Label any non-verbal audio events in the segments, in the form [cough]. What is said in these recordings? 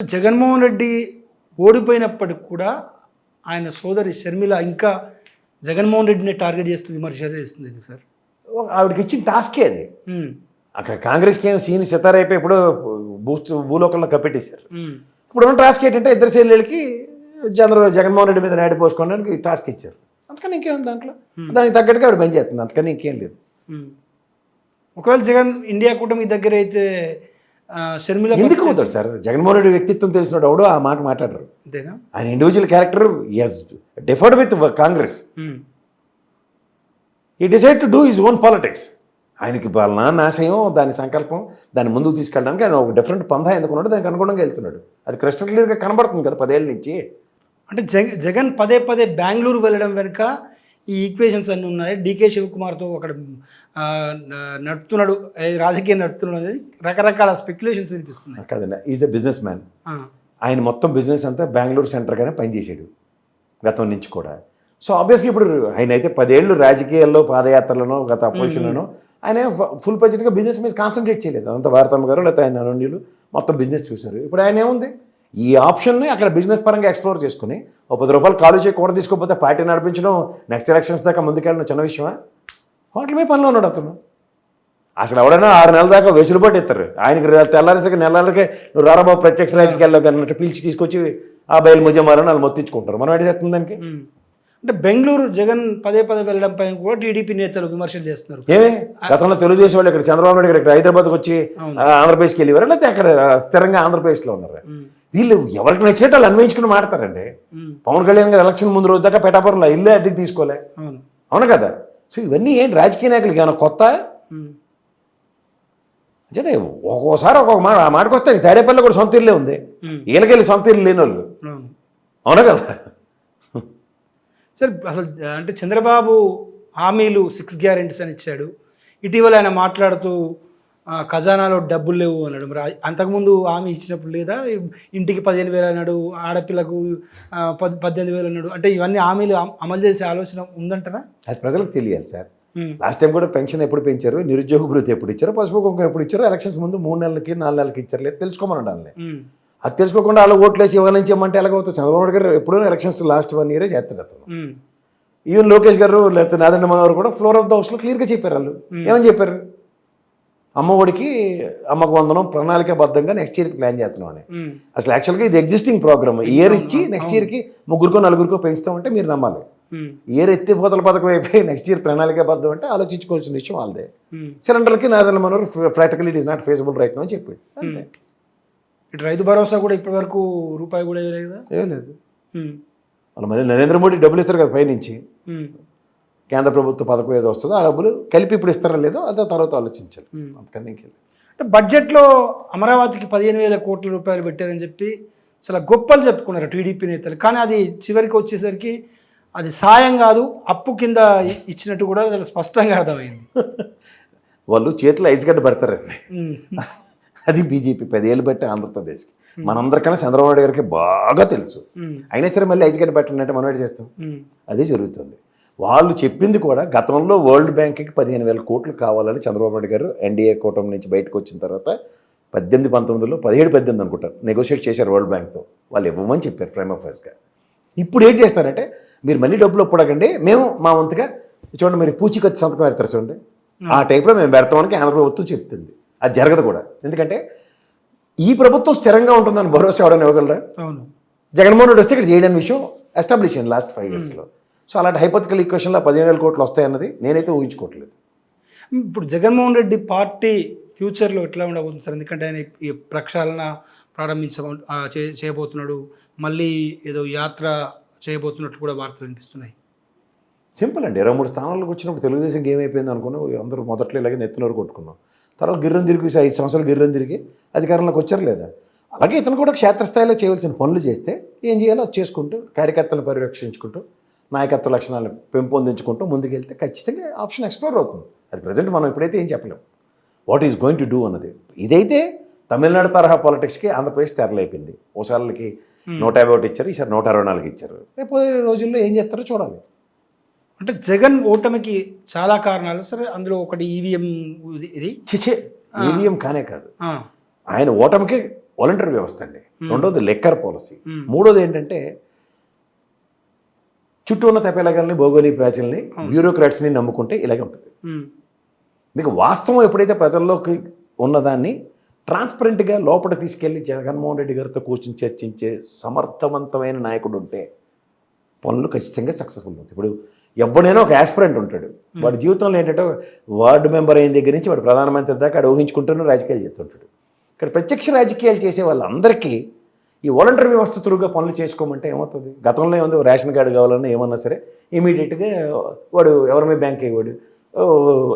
జగన్మోహన్ రెడ్డి ఓడిపోయినప్పటికి కూడా ఆయన సోదరి షర్మిల ఇంకా జగన్మోహన్ రెడ్డిని టార్గెట్ చేస్తూ విమర్శ చేస్తుంది సార్? ఆవిడకి ఇచ్చిన టాస్కే అది. అక్కడ కాంగ్రెస్కి ఏం సీన్ సితారైపోయి ఇప్పుడు బూస్ట్ భూలోకంలో కప్పెట్టేశారు. ఇప్పుడు ఉన్న టాస్క్ ఏంటంటే ఇద్దరు చెల్లెళ్ళకి చంద్ర జగన్మోహన్ రెడ్డి మీద నాయుడు పోసుకోవడానికి టాస్క్ ఇచ్చారు. అందుకని ఇంకేం దాంట్లో? దానికి తగ్గట్టుగా ఆవిడ పని చేస్తుంది అంతకని ఇంకేం లేదు. ఒకవేళ జగన్ ఇండియా కూటమి దగ్గర అయితే షర్మిల ఎందుకు అవుతాడు సార్? జగన్మోహన్ రెడ్డి వ్యక్తిత్వం తెలిసినోడు ఎవడో ఆ మాట మాట్లాడరు. ఆయన individual character is differed with Congress he decide to do his own politics ఆయనకి నాన్న ఆశయం దాని సంకల్పం దాన్ని ముందుకు తీసుకెళ్ళడానికి ఆయన ఒక డిఫరెంట్ పందా ఎందుకున్నాడు దానికి అనుగుణంగా వెళ్తున్నాడు. అది క్రిస్టల్ క్లియర్గా కనబడుతుంది కదా పదేళ్ళ నుంచి. అంటే జగ జగన్ పదే పదే బెంగళూరు వెళ్ళడం వెనుక ఈ ఈక్వేషన్స్ అన్నీ ఉన్నాయి. డీకే శివకుమార్తో అక్కడ నడుపుతున్నాడు రాజకీయం నడుపుతున్నాడు అనేది రకరకాల స్పెక్యులేషన్స్ వినిపిస్తున్నాయి. కదండి ఈజ్ ఎ బిజినెస్ మ్యాన్. ఆయన మొత్తం బిజినెస్ అంతా బెంగళూరు సెంటర్గానే పనిచేసాడు గతం నుంచి కూడా. సో ఆబ్వియస్గా ఇప్పుడు ఆయన అయితే పదేళ్ళు రాజకీయాల్లో పాదయాత్రలను గత అపోజిషన్లను ఆయన ఫుల్ బడ్జెట్గా బిజినెస్ మీద కాన్సన్ట్రేట్ చేయలేదు. అంత భారతమ్మ గారు లేకపోతే ఆయన అనుణ్యులు మొత్తం బిజినెస్ చూశారు. ఇప్పుడు ఆయన ఏముంది? ఈ ఆప్షన్ని అక్కడ బిజినెస్ పరంగా ఎక్స్ప్లోర్ చేసుకుని ఒక పది రూపాయలు కాలు చేయి కూడా తీసుకోకపోతే పార్టీ నడిపించడం నెక్స్ట్ ఎలక్షన్స్ దాకా ముందుకెళ్ళడం చిన్న విషయమా? హోటల్ మీద పనిలో ఉన్నాడు అతను. అసలు ఎవడైనా ఆరు నెలల దాకా వెసులుబాటు ఇస్తారు. ఆయనకి తెల్లారేసరికి నెలలకే నువ్వు రారాబాబు ప్రత్యక్ష రాజకీయాల్లో అన్నట్టు పిలిచి తీసుకొచ్చి ఆ బయలు ముజమారని వాళ్ళు మొత్తించుకుంటారు మనం చేస్తుంది దానికి. అంటే బెంగళూరు జగన్ పదే పదే వెళ్ళడం పైన కూడా టీడీపీ నేతలు విమర్శలు చేస్తున్నారు. ఏమే? గతంలో తెలుగుదేశం వాళ్ళు ఇక్కడ చంద్రబాబు నాయుడు గారు ఇక్కడ హైదరాబాద్కి వచ్చి ఆంధ్రప్రదేశ్కి వెళ్ళేవారు? లేకపోతే అక్కడ స్థిరంగా ఆంధ్రప్రదేశ్లో ఉన్నారు? వీళ్ళు ఎవరికి నచ్చినట్టు వాళ్ళు అన్వయించుకుని మాడతారండి పవన్ కళ్యాణ్ గారు ఎలక్షన్ ముందు రోజు దాకా పెటాపురంలో ఇల్లే అద్దెకి తీసుకోలే. అవును కదా? సో ఇవన్నీ ఏంటి? రాజకీయ నాయకులకి ఏమైనా కొత్త? అంటే ఒక్కోసారి ఒక్కొక్క మాట ఆ మాటకు వస్తే తాడేపల్లి కూడా సొంత ఇల్లే ఉంది. వీళ్ళకెళ్ళి సొంత ఇల్లు లేని వాళ్ళు. అవును కదా? సార్ అసలు అంటే చంద్రబాబు హామీలు సిక్స్ గ్యారెంటీస్ అని ఇచ్చాడు. ఇటీవల ఆయన మాట్లాడుతూ ఖజానాలో డబ్బులు లేవు అన్నాడు. మరి అంతకుముందు హామీ ఇచ్చినప్పుడు లేదా? ఇంటికి పదిహేను వేలు అన్నాడు ఆడపిల్లకు పద్దెనిమిది వేలు అన్నాడు. అంటే ఇవన్నీ హామీలు అమ- అమలు చేసే ఆలోచన ఉందంటనా? అది ప్రజలకు తెలియాలి సార్. లాస్ట్ టైం కూడా పెన్షన్ ఎప్పుడు పెంచారు? నిరుద్యోగ భృతి ఎప్పుడు ఇచ్చారు? పసుపు కుంకుమ ఎప్పుడు ఇచ్చారు? ఎలక్షన్స్ ముందు మూడు నెలలకి నాలుగు నెలలకి ఇచ్చారు లేదు? తెలుసుకోమని ఉండాలి. అది తెలుసుకోకుండా వాళ్ళు ఓట్లు వేసి ఇవ్వాలని చెప్పమంటే ఎలాగవుతుంది? చంద్రబాబు నాయుడు గారు ఎప్పుడూ ఎలక్షన్స్ లాస్ట్ వన్ ఇయరే చేస్తారు అతను. ఈవెన్ లోకేష్ గారు లేకపోతే నాదండ మనోహర్ కూడా ఫ్లోర్ ఆఫ్ ద హౌస్లో క్లియర్గా చెప్పారు వాళ్ళు. ఏమని చెప్పారు? అమ్మఒడికి అమ్మకు వందనం ప్రణాళికాబద్ధంగా నెక్స్ట్ ఇయర్కి ప్లాన్ చేస్తున్నాం అని అసలు యాక్చువల్గా ఇది ఎగ్జిస్టింగ్ ప్రోగ్రామ్ ఇయర్ ఇచ్చి నెక్స్ట్ ఇయర్కి ముగ్గురుకో నలుగురికో పెంచుతామంటే మీరు నమ్మాలి. ఇయర్ ఎత్తిపోతల పథకం అయిపోయి నెక్స్ట్ ఇయర్ ప్రణాళికాబద్ధం అంటే ఆలోచించుకోవాల్సిన విషయం వాళ్ళదే. సిలిండర్కి నాదన్న Manohar practical it is not feasible right అని చెప్పాడు. అంతే. ఇటు రైతు భరోసా కూడా ఇప్పటి వరకు రూపాయి కూడా ఏం లేదు. మళ్ళీ నరేంద్ర మోడీ డబ్బులు ఇస్తారు కదా పైనుంచి. కేంద్ర ప్రభుత్వ పథకం ఏదో వస్తుందో ఆ డబ్బులు కలిపి ఇప్పుడు ఇస్తారో లేదో అదే తర్వాత ఆలోచించాలి. అంతకన్నా ఇంకేం లేదు. అంటే బడ్జెట్లో అమరావతికి పదిహేను వేల కోట్ల రూపాయలు పెట్టారని చెప్పి చాలా గొప్పలు చెప్పుకున్నారు టీడీపీ నేతలు. కానీ అది చివరికి వచ్చేసరికి అది సాయం కాదు అప్పు కింద ఇచ్చినట్టు కూడా చాలా స్పష్టంగా అర్థమైంది. [laughs] వాళ్ళు చేతిలో ఐస్గడ్డ పెడతారండి. [laughs] అది బీజేపీ పదేళ్ళు బట్టి ఆంధ్రప్రదేశ్కి. మనందరికన్నా చంద్రబాబు నాయుడు గారికి బాగా తెలుసు. అయినా సరే మళ్ళీ ఐస్గడ్డ పెట్టండి మనం ఏంటి చేస్తాం? అదే జరుగుతుంది. వాళ్ళు చెప్పింది కూడా గతంలో వరల్డ్ బ్యాంక్కి పదిహేను వేల కోట్లు కావాలని చంద్రబాబు నాయుడు గారు ఎన్డీఏ కూటమి నుంచి బయటకు వచ్చిన తర్వాత పద్దెనిమిది పంతొమ్మిదిలో పదిహేడు పద్దెనిమిది అనుకుంటారు. నెగోషియేట్ చేశారు వరల్డ్ బ్యాంక్తో. వాళ్ళు ఇవ్వమని చెప్పారు ప్రైమ్ ఆఫీస్గా ఇప్పుడు ఏం చేస్తారంటే మీరు మళ్ళీ డబ్బులు ఒప్పడకండి మేము మా వంతుగా చూడండి మీరు పూచికొచ్చి సంతకం పెడతారు చూడండి. ఆ. టైప్లో మేము పెడతామని ఆంధ్ర ప్రభుత్వం చెప్తుంది. అది జరగదు కూడా. ఎందుకంటే ఈ ప్రభుత్వం స్థిరంగా ఉంటుందని భరోసా ఎవడని ఇవ్వగలరా? అవును. జగన్మోహన్ రెడ్డి వస్తే ఇక్కడ చేయడానికి విషయం ఎస్టాబ్లిష్ అయింది లాస్ట్ ఫైవ్ ఇయర్స్లో సో అలాంటి హైపోతికల్ ఈక్వేషన్లో పదిహేను వేల కోట్లు వస్తాయన్నది నేనైతే ఊహించుకోవట్లేదు. ఇప్పుడు జగన్మోహన్ రెడ్డి పార్టీ ఫ్యూచర్లో ఎట్లా ఉండబోతుంది సార్? ఎందుకంటే ఆయన ఈ ప్రక్షాళన ప్రారంభించ చేయబోతున్నాడు. మళ్ళీ ఏదో యాత్ర చేయబోతున్నట్టు కూడా వార్తలు వినిపిస్తున్నాయి. సింపుల్ అండి. ఇరవై మూడు స్థానాలకు వచ్చినప్పుడు తెలుగుదేశం గేమ్ అయిపోయింది అనుకున్నాం. అందరూ మొదట్లో ఇలాగే నెత్తినోరు కొట్టుకున్నాం. తర్వాత గిర్రం తిరిగి ఐదు సంవత్సరాలు గిర్రం తిరిగి అధికారంలోకి వచ్చారు లేదా? అలాగే ఇతను కూడా క్షేత్రస్థాయిలో చేయవలసిన పనులు చేస్తే ఏం చేయాలో చేసుకుంటూ కార్యకర్తలను పరిరక్షించుకుంటూ నాయకత్వ లక్షణాలను పెంపొందించుకుంటూ ముందుకెళ్తే ఖచ్చితంగా ఆప్షన్ ఎక్స్ప్లోర్ అవుతుంది. అది ప్రజెంట్ మనం ఇప్పుడైతే ఏం చెప్పలేం. What is going to do అన్నది. ఇదైతే తమిళనాడు తరహా పాలిటిక్స్కి ఆంధ్రప్రదేశ్ తెరలేపింది. ఓసార్లకి నూట యాభై ఒకటి ఇచ్చారు ఈసారి నూట అరవై నాలుగు ఇచ్చారు. రేపు రోజుల్లో ఏం చేస్తారో చూడాలి. అంటే జగన్ ఓటమికి చాలా కారణాలు. సరే అందులో ఒకటి ఈవీఎం ఇది. చిచే ఈవీఎం కానే కాదు. ఆయన ఓటమికి వాలంటీర్ వ్యవస్థ అండి. రెండోది లెక్కర్ పాలసీ. మూడోది ఏంటంటే చుట్టూ ఉన్న తెప్పేలగల్ని భౌగోళిక ప్యాచుల్ని బ్యూరోక్రాట్స్ని నమ్ముకుంటే ఇలాగే ఉంటుంది. మీకు వాస్తవం ఎప్పుడైతే ప్రజల్లోకి ఉన్నదాన్ని ట్రాన్స్పరెంట్గా లోపల తీసుకెళ్ళి జగన్మోహన్ రెడ్డి గారితో కూర్చొని చర్చించే సమర్థవంతమైన నాయకుడు ఉంటే పనులు ఖచ్చితంగా సక్సెస్ఫుల్ అవుతాయి. ఇప్పుడు ఎవడైనా ఒక యాస్పిరెంట్ ఉంటాడు. వాడి జీవితంలో ఏంటంటే వార్డు మెంబర్ అయిన దగ్గర నుంచి వాడు ప్రధానమంత్రి దాకా ఊహించుకుంటూనే రాజకీయాలు చేస్తుంటాడు. ఇక్కడ ప్రత్యక్ష రాజకీయాలు చేసే వాళ్ళందరికీ ఈ వాలంటరీ వ్యవస్థ త్రూగా పనులు చేసుకోమంటే ఏమవుతుంది? గతంలో ఏముంది? రేషన్ కార్డు కావాలన్నా ఏమన్నా సరే ఇమీడియట్గా వాడు ఎవరి మీద బ్యాంక్ అయ్యేవాడు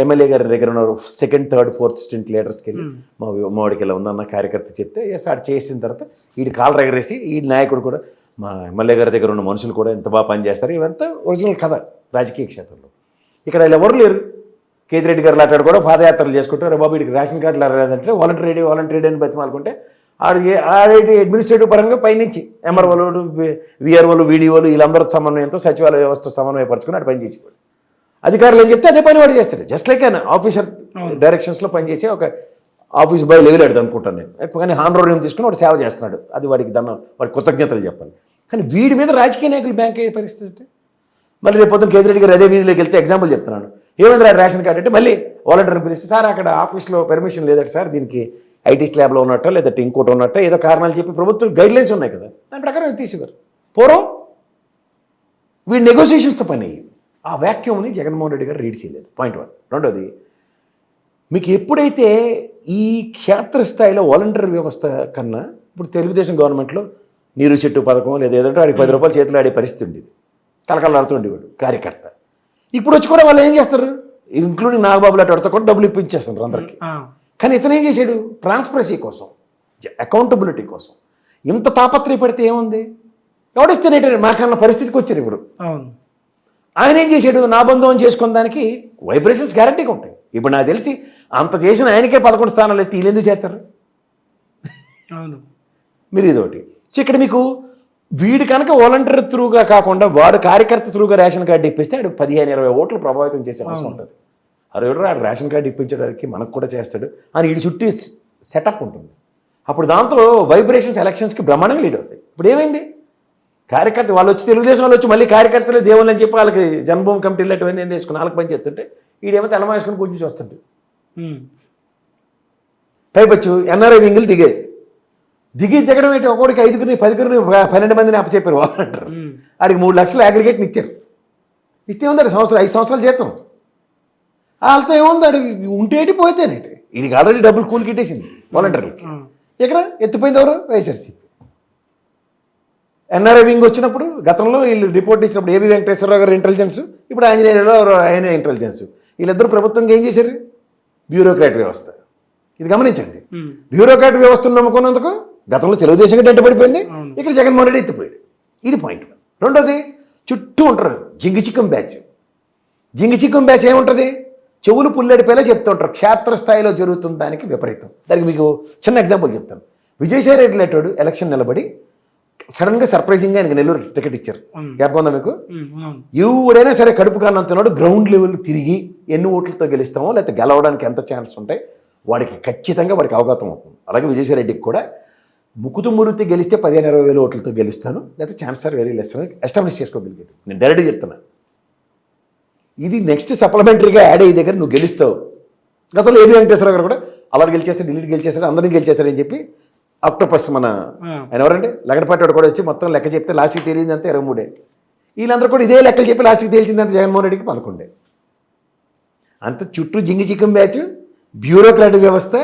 ఎమ్మెల్యే గారి దగ్గర ఉన్న సెకండ్ థర్డ్ ఫోర్త్ స్టెంట్ లీడర్స్కి వెళ్ళి ఉమ్, మా మామిడికి ఇలా ఉందన్న కార్యకర్త చెప్తే ఎస్ ఆడు చేసిన తర్వాత వీడి కాలు ఎగరేసి ఈ నాయకుడు కూడా మా ఎమ్మెల్యే గారి దగ్గర ఉన్న మనుషులు కూడా ఎంత బాగా పనిచేస్తారు ఇవంతా ఒరిజినల్ కథ రాజకీయ క్షేత్రంలో. ఇక్కడ వీళ్ళు ఎవరు లేరు? కేతిరెడ్డి గారు లాంటి కూడా పాదయాత్రలు చేసుకుంటారు బాబు వీడికి రేషన్ కార్డులు రాదంటే వాలంటీర్ వాలంటీర్ అని బతిమాలుకుంటే ఆడు ఆడేటి అడ్మినిస్ట్రేటివ్ పరంగా పైనుంచి ఎంఆర్ఓలు విఆర్ఓలు వీడియోలు వీళ్ళందరూ సమన్వయంతో సచివాలయ వ్యవస్థ సమన్వయపరచుకుని అటు పని చేసేవాడు అధికారులు ఏం చెప్తే అదే పని వాడు చేస్తాడు. జస్ట్ లైక్ ఆయన ఆఫీసర్. డైరెక్షన్స్లో పనిచేసే ఒక ఆఫీస్ బాయ్ లెవెల్ అడుగు అనుకుంటాను నేను. కానీ హానరోరియం తీసుకుని వాడు సేవ చేస్తున్నాడు. అది వాడికి దన్న వాడి కృతజ్ఞతలు చెప్పాలి. కానీ వీడి మీద రాజకీయ నాయకులు బ్యాంక్ అయ్యే పరిస్థితి అంటే మళ్ళీ రేపు పొద్దున కేతిరెడ్డి గారు అదే వీధిలోకి వెళ్తే ఎగ్జాంపుల్ చెప్తున్నాను. ఏమైంది రేషన్ కార్డు అంటే మళ్ళీ వాలంటీర్ పిలిస్తే సార్ అక్కడ ఆఫీస్లో పర్మిషన్ లేదట సార్ దీనికి ఐటీ స్లాబ్లో ఉన్నట్ట లేదంటే ఇంకోటి ఉన్నట్ట ఏదో కారణాలు చెప్పి ప్రభుత్వం గైడ్ లైన్స్ ఉన్నాయి కదా. దాని ప్రకారం తీసేవారు. పూర్వం వీడి నెగోసియేషన్స్తో పని అయ్యి ఆ వ్యాక్యూమ్ని జగన్మోహన్ రెడ్డి గారు రీడ్ చేయలేదు. పాయింట్ వన్ రెండోది మీకు ఎప్పుడైతే ఈ క్షేత్రస్థాయిలో వాలంటీర్ వ్యవస్థ కన్నా ఇప్పుడు తెలుగుదేశం గవర్నమెంట్లో నీరు చెట్టు పథకం లేదా ఏదంటే వాడికి పది రూపాయలు చేతులు ఆడే పరిస్థితి ఉండేది. కలకలాడుతుండేవాడు కార్యకర్త. ఇప్పుడు వచ్చి కూడా వాళ్ళు ఏం చేస్తారు? ఇంక్లూడింగ్ నాగబాబు లాంటి వాడితో కూడా డబ్బులు ఇప్పించేస్తున్నారు అందరికీ. కానీ ఇతను ఏం చేశాడు? ట్రాన్స్పరసీ కోసం అకౌంటబిలిటీ కోసం. ఇంత తాపత్రయపడితే ఏముంది? ఎవడిస్తేనేట మాకన్న పరిస్థితికి వచ్చారు ఇప్పుడు. అవును. ఆయన ఏం చేశాడు? నా బంధువుని చేసుకున్న దానికి వైబ్రేషన్స్ గ్యారంటీగా ఉంటాయి. ఇప్పుడు నాకు తెలిసి అంత చేసిన ఆయనకే పదకొండు స్థానాలు ఎత్తి వీళ్ళు ఎందుకు చేస్తారు? అవును. మీరు ఇదొకటి. సో ఇక్కడ మీకు వీడు కనుక వాలంటీర్ త్రూగా కాకుండా వాడు కార్యకర్త త్రూగా రేషన్ కార్డు ఇప్పిస్తే ఆడు పదిహేను ఇరవై ఓట్లు ప్రభావితం చేసే అవసరం ఉంటుంది. అరే ఆడు రేషన్ కార్డు ఇప్పించడానికి మనకు కూడా చేస్తాడు? అని వీడి చుట్టూ సెటప్ ఉంటుంది. అప్పుడు దాంతో వైబ్రేషన్స్ ఎలక్షన్స్కి బ్రహ్మాండంగా లీడ్ అవుతాయి. ఇప్పుడు ఏమైంది? కార్యకర్త వాళ్ళు వచ్చి తెలుగుదేశం వాళ్ళు వచ్చి మళ్ళీ కార్యకర్తలు దేవుళ్ళు అని చెప్పి వాళ్ళకి జన్మభూమి కమిటీలు అటువంటి నేను వేసుకుని వాళ్ళకి పని చేస్తుంటే వీడేమో తెల్లమాసుకుని కొంచెం చూస్తుంటే ఉమ్, పైపచ్చు ఎన్ఆర్ఐ వింగులు దిగాయి దిగి దిగడం ఏంటి? ఒక్కొక్కడికి ఐదుగురిని పదిగురిని పన్నెండు మందిని అప్పచెప్పారు వాలంటీర్ ఉమ్, ఆడికి మూడు లక్షలు అగ్రిగేట్ని ఇచ్చారు. ఇస్తే ఉందండి సంవత్సరం ఐదు సంవత్సరాలు జీతం. వాళ్ళతో ఏముంది అడిగి? ఉంటేటి పోతేనేటి వీడికి ఆల్రెడీ డబ్బులు కూలి కిట్టేసింది వాలంటీర్లకి ఇక్కడ ఎత్తిపోయింది ఎవరు? వైఎస్ఆర్సీపీ ఎన్ఆర్ఐ వింగ్ వచ్చినప్పుడు గతంలో వీళ్ళు రిపోర్ట్ ఇచ్చినప్పుడు ఏబి వెంకటేశ్వరరావు గారు ఇంటెలిజెన్స్ ఇప్పుడు ఆంజనేయులో ఆయన ఇంటెలిజెన్స్ వీళ్ళిద్దరు ప్రభుత్వంకి ఏం చేశారు? బ్యూరోక్రాట్ వ్యవస్థ. ఇది గమనించండి. బ్యూరోక్రాట్ వ్యవస్థను నమ్ముకున్నందుకు గతంలో తెలుగుదేశం గడ్డ పడిపోయింది. ఇక్కడ జగన్మోహన్ రెడ్డి ఎత్తిపోయాడు. ఇది పాయింట్ రెండోది చుట్టూ ఉంటారు జింగి చిక్కం బ్యాచ్. జింగి చిక్కం బ్యాచ్ ఏముంటుంది? చెవులు పుల్లడిపోయేలా చెప్తూ ఉంటారు క్షేత్రస్థాయిలో జరుగుతున్న దానికి విపరీతం. దానికి మీకు చిన్న ఎగ్జాంపుల్ చెప్తాను. విజయసాయి రెడ్డి లేటోడు ఎలక్షన్ నిలబడి సడన్గా సర్ప్రైజింగ్గా ఆయనకి నెల్లూరు టికెట్ ఇచ్చారు. జ్ఞాపకం ఉందా మీకు? ఎవడైనా సరే కడుపు కానంతున్నాడు గ్రౌండ్ లెవెల్ తిరిగి ఎన్ని ఓట్లతో గెలుస్తామో లేకపోతే గెలవడానికి ఎంత ఛాన్స్ ఉంటాయి వాడికి ఖచ్చితంగా వాడికి అవగతం అవుతుంది అలాగే విజయసాయి రెడ్డికి కూడా ముక్కుతు మురితి గెలిస్తే పదిహేను ఇరవై వేల ఓట్లతో గెలుస్తాను. లేకపోతే ఛాన్స్ ఆర్ వెరీ లెస్ అని ఎస్టాబ్లిష్ చేసుకోగలిగాడు నేను డైరెక్ట్గా చెప్తున్నా. ఇది నెక్స్ట్ సప్లిమెంటరీగా యాడ్ అయ్యే దగ్గర నువ్వు గెలుస్తావు. గతంలో ఏబి వెంకటేశ్వరరావు గారు కూడా అలా గెలిచేస్తాడు ఢిల్లీ గెలిచేస్తాడు అందరినీ గెలిచేస్తాడని చెప్పి ఆక్టోపస్ మన ఆయన ఎవరండి లగడపాటి కూడా వచ్చి మొత్తం లెక్క చెప్తే లాస్ట్కి తేలిందంతా ఇరవై మూడే. వీళ్ళందరూ కూడా ఇదే లెక్కలు చెప్పి లాస్ట్కి తేల్చిందంత జగన్మోహన్ రెడ్డికి పదకొండే. అంత చుట్టూ జింగి చిక్కం బ్యాచ్ బ్యూరోక్రాటిక్ వ్యవస్థ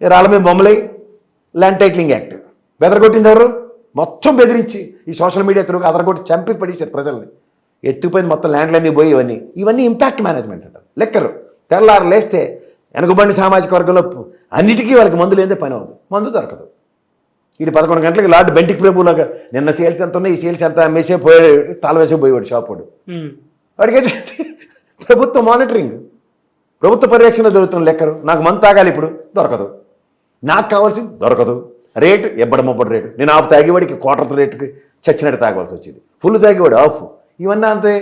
రాళ్ళ మీద బొమ్మలై ల్యాండ్ టైటిలింగ్ యాక్ట్ బెదరగొట్టింది ఎవరు? మొత్తం బెదిరించి ఈ సోషల్ మీడియా త్రూ అదరగొట్టి చంపి పడేశారు ప్రజల్ని. ఎత్తుపోయింది మొత్తం ల్యాండ్లన్నీ పోయి ఇవన్నీ. ఇవన్నీ ఇంపాక్ట్ మేనేజ్మెంట్ అంటారు. లెక్కరు తెల్లారు లేస్తే వెనుకబండి సామాజిక వర్గంలో అన్నిటికీ వాళ్ళకి మందు లేదే పని అవ్వదు. మందు దొరకదు. ఇది పదకొండు గంటలకు లార్డ్ బెంటిక్ ప్రభులాగా నిన్న సేల్స్ ఎంత ఉన్నాయి ఈ సేల్స్ ఎంత అమ్మేసే పోయాడు తాళవేసే పోయేవాడు షాప్ వాడు. వాడికి ఏంటంటే ప్రభుత్వ మానిటరింగ్ ప్రభుత్వ పర్యవేక్షణ జరుగుతున్న లెక్కరు నాకు మందు తాగాలి ఇప్పుడు దొరకదు. నాకు కావాల్సింది దొరకదు. రేటు ఎబ్బడ మొబ్బడి రేటు. నేను ఆఫ్ తాగేవాడికి క్వార్టర్ రేటుకి చచ్చినట్టు తాగవలసి వచ్చింది. ఫుల్ తాగేవాడు ఆఫ్. ఇవన్నీ అంతే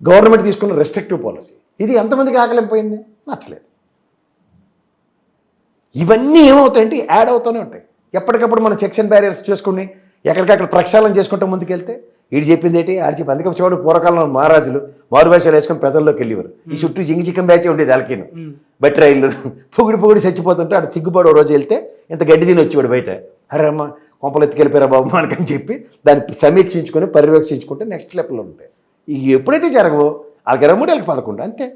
గవర్నమెంట్ తీసుకున్న రెస్ట్రిక్టివ్ పాలసీ ఇది ఎంతమందికి ఆకలిపోయింది నచ్చలేదు. ఇవన్నీ ఏమవుతాయంటే యాడ్ అవుతూనే ఉంటాయి. ఎప్పటికప్పుడు మనం చెక్స్ అండ్ బ్యారియర్స్ చేసుకుని ఎక్కడికక్కడ ప్రక్షాళన చేసుకుంటూ ముందుకెళ్తే వీడు చెప్పింది ఏంటి? ఆడి చెప్పి అందుకే చూడు పూర్వకాలంలో మహారాజులు మారు భాషలు వేసుకొని ప్రజల్లోకి వెళ్ళేవారు. ఈ చుట్టూ జింగి చిక్కం బ్యాచ్ ఉండేది వాళ్ళకిను బట్టి రైళ్ళు పొగిడి పొగిడి చచ్చిపోతుంటే ఆడు సిగ్గుపడి ఓ రోజు వెళ్తే ఇంత గడ్డి తిని వచ్చేవాడు బయట. అరే అమ్మ కొంపలు ఎత్తుకెళ్ళిపోయారా బాబు అని చెప్పి దాన్ని సమీక్షించుకొని పర్యవేక్షించుకుంటే నెక్స్ట్ లెవెల్లో ఉంటాయి. ఇవి ఎప్పుడైతే జరగవో వాళ్ళకి ఇరవై మూడు వాళ్ళకి పదకొండు అంతే.